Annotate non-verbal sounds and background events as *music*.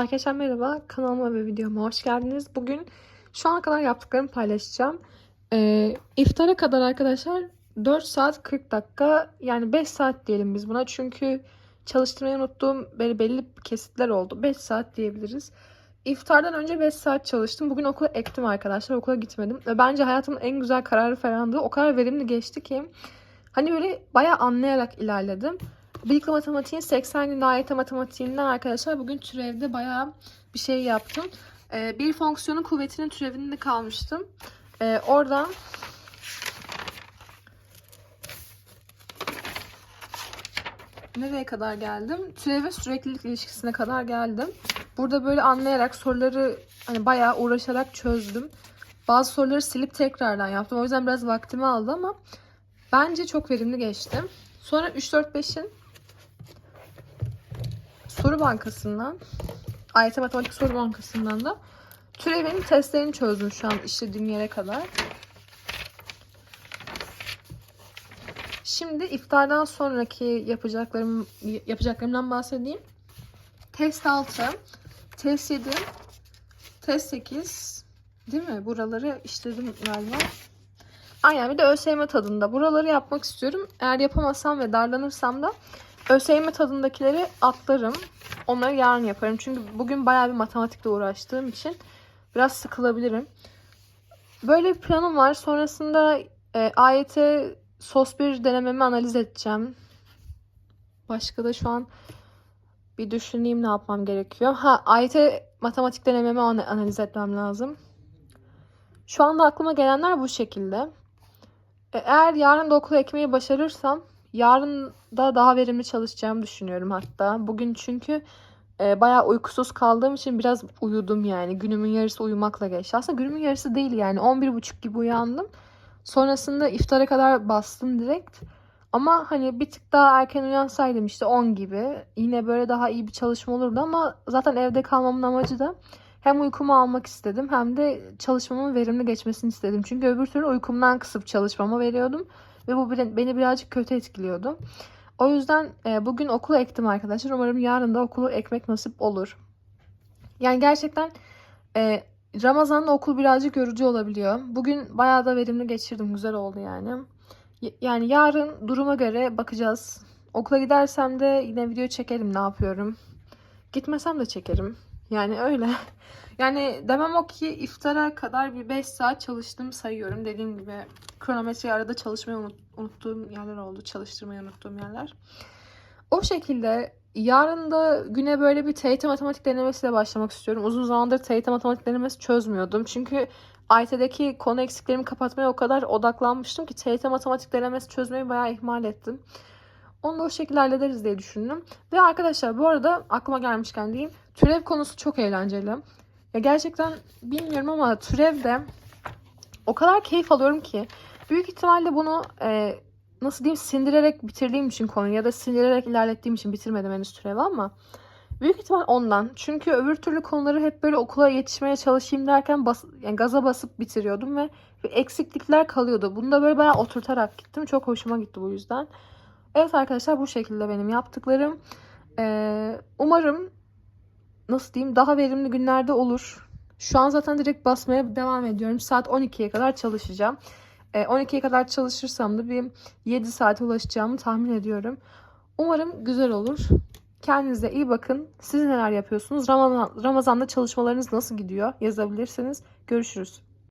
Arkadaşlar merhaba, kanalıma ve videoma hoş geldiniz. Bugün şu ana kadar yaptıklarımı paylaşacağım. Ee, iftara kadar arkadaşlar 4 saat 40 dakika yani 5 saat diyelim biz buna. Çünkü çalıştırmayı unuttuğum böyle belli kesitler oldu. 5 saat diyebiliriz. İftardan önce 5 saat çalıştım. Bugün okula ektim arkadaşlar. Okula gitmedim. Ve bence hayatımın en güzel kararı falandı. O kadar verimli geçti ki. Hani böyle bayağı anlayarak ilerledim. Bıyıklı matematiğin 80 günde AYT matematiğinden arkadaşlar bugün türevde bayağı bir şey yaptım. Ee, bir fonksiyonun kuvvetinin türevinde kalmıştım. Ee, oradan nereye kadar geldim? Türev ve süreklilik ilişkisine kadar geldim. Burada böyle anlayarak soruları hani bayağı uğraşarak çözdüm. Bazı soruları silip tekrardan yaptım. O yüzden biraz vaktimi aldı ama bence çok verimli geçti. Sonra 3-4-5'in soru bankasından AYT Matematik Soru Bankası'ndan da türevin testlerini çözdüm şu an işlediğim yere kadar. Şimdi iftardan sonraki yapacaklarım yapacaklarımdan bahsedeyim. Test 6, test 7, test 8 değil mi? Buraları işledim galiba. Aynen bir de ÖSYM tadında. Buraları yapmak istiyorum. Eğer yapamazsam ve darlanırsam da ÖSYM tadındakileri atlarım. Onları yarın yaparım. Çünkü bugün bayağı bir matematikle uğraştığım için biraz sıkılabilirim. Böyle bir planım var. Sonrasında e, AYT sos bir denememi analiz edeceğim. Başka da şu an bir düşüneyim ne yapmam gerekiyor. Ha AYT matematik denememi analiz etmem lazım. Şu anda aklıma gelenler bu şekilde. E, eğer yarın da okula ekmeği başarırsam yarın da daha verimli çalışacağımı düşünüyorum hatta. Bugün çünkü e, bayağı uykusuz kaldığım için biraz uyudum yani. Günümün yarısı uyumakla geçti. Aslında günümün yarısı değil yani. 11.30 gibi uyandım. Sonrasında iftara kadar bastım direkt. Ama hani bir tık daha erken uyansaydım işte 10 gibi yine böyle daha iyi bir çalışma olurdu ama zaten evde kalmamın amacı da hem uykumu almak istedim hem de çalışmamın verimli geçmesini istedim. Çünkü öbür türlü uykumdan kısıp çalışmama veriyordum. Ve bu beni birazcık kötü etkiliyordu. O yüzden e, bugün okulu ektim arkadaşlar. Umarım yarın da okulu ekmek nasip olur. Yani gerçekten e, Ramazan'da okul birazcık yorucu olabiliyor. Bugün bayağı da verimli geçirdim. Güzel oldu yani. Yani yarın duruma göre bakacağız. Okula gidersem de yine video çekerim ne yapıyorum. Gitmesem de çekerim. Yani öyle. *laughs* Yani demem o ki iftara kadar bir 5 saat çalıştım sayıyorum. Dediğim gibi kronometreyi arada çalışmayı unut, unuttuğum yerler oldu. Çalıştırmayı unuttuğum yerler. O şekilde yarın da güne böyle bir TYT matematik denemesiyle başlamak istiyorum. Uzun zamandır TYT matematik denemesi çözmüyordum. Çünkü AYT'deki konu eksiklerimi kapatmaya o kadar odaklanmıştım ki TYT matematik denemesi çözmeyi bayağı ihmal ettim. Onu da o şekilde hallederiz diye düşündüm. Ve arkadaşlar bu arada aklıma gelmişken diyeyim. Türev konusu çok eğlenceli. Ya gerçekten bilmiyorum ama türevde o kadar keyif alıyorum ki. Büyük ihtimalle bunu e, nasıl diyeyim sindirerek bitirdiğim için konuyu ya da sindirerek ilerlettiğim için bitirmedim henüz türevi ama büyük ihtimal ondan. Çünkü öbür türlü konuları hep böyle okula yetişmeye çalışayım derken bas, yani gaza basıp bitiriyordum ve eksiklikler kalıyordu. Bunu da böyle bayağı oturtarak gittim. Çok hoşuma gitti bu yüzden. Evet arkadaşlar bu şekilde benim yaptıklarım. Ee, umarım nasıl diyeyim daha verimli günlerde olur. Şu an zaten direkt basmaya devam ediyorum. Saat 12'ye kadar çalışacağım. E, 12'ye kadar çalışırsam da bir 7 saate ulaşacağımı tahmin ediyorum. Umarım güzel olur. Kendinize iyi bakın. Siz neler yapıyorsunuz? Ramazan, Ramazan'da çalışmalarınız nasıl gidiyor? Yazabilirsiniz. Görüşürüz.